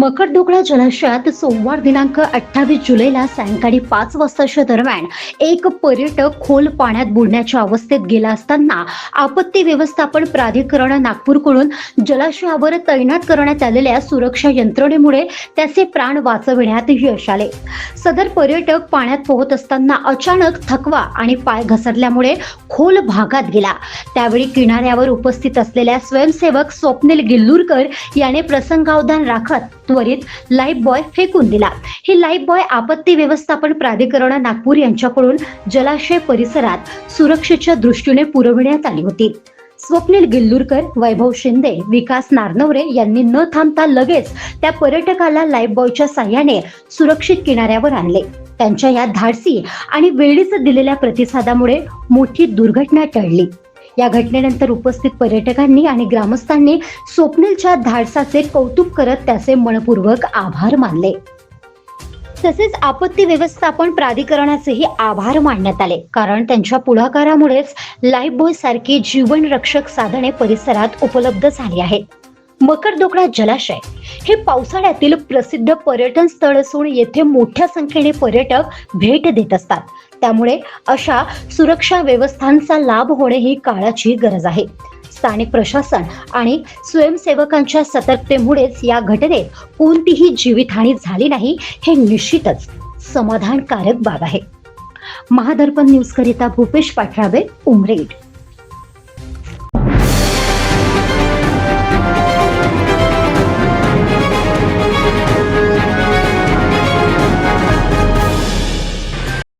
मकरडोकळा जलाशयात सोमवार दिनांक अठ्ठावीस जुलैला सायंकाळी पाच वाजताच्या दरम्यान एक पर्यटक खोल पाण्यात बुडण्याच्या अवस्थेत गेला असताना आपत्ती व्यवस्थापन प्राधिकरण नागपूरकडून जलाशयावर तैनात करण्यात आलेल्या सुरक्षा यंत्रणेमुळे त्याचे प्राण वाचविण्यात यश आले. सदर पर्यटक पाण्यात पोहत असताना अचानक थकवा आणि पाय घसरल्यामुळे खोल भागात गेला. त्यावेळी किनाऱ्यावर उपस्थित असलेल्या स्वयंसेवक स्वप्नील गिल्लूरकर याने प्रसंगावधान राखत त्वरित लाईफ बॉय फेकून दिला. ही लाईफ बॉय आपत्ती व्यवस्थापन प्राधिकरण नागपूर यांच्याकडून जलाशय परिसरात सुरक्षेच्या दृष्टीने पुरविण्यात आली होती. स्वप्नील गिल्लूरकर वैभव शिंदे विकास नारनवरे यांनी न थांबता लगेच त्या पर्यटकाला लाईफ बॉयच्या साह्याने सुरक्षित किनाऱ्यावर आणले. त्यांच्या या धाडसी आणि वेळीच दिलेल्या प्रतिसादामुळे मोठी दुर्घटना टळली. या घटनेनंतर उपस्थित पर्यटकांनी आणि ग्रामस्थांनी स्वप्नीलच्या धाडसाचे कौतुक करत त्याचे मनपूर्वक आभार मानले. तसेच आपत्ती व्यवस्थापन प्राधिकरणाचेही आभार मानण्यात आले. कारण त्यांच्या पुढाकारामुळेच लाईफ बॉय सारखी जीवनरक्षक साधने परिसरात उपलब्ध झाली आहेत. मकरदोकडा जलाशय हे पावसाळ्यातील प्रसिद्ध पर्यटन स्थळ असून येथे मोठ्या संख्येने पर्यटक भेट देत असतात. त्यामुळे अशा सुरक्षा व्यवस्थांचा लाभ होणे ही काळाची गरज आहे. स्थानिक प्रशासन आणि स्वयंसेवकांच्या सतर्कतेमुळेच या घटनेत कोणतीही जीवितहानी झाली नाही हे निश्चितच समाधानकारक बाब आहे. महादर्पण न्यूज करिता भूपेश पाठराबे उमरेड.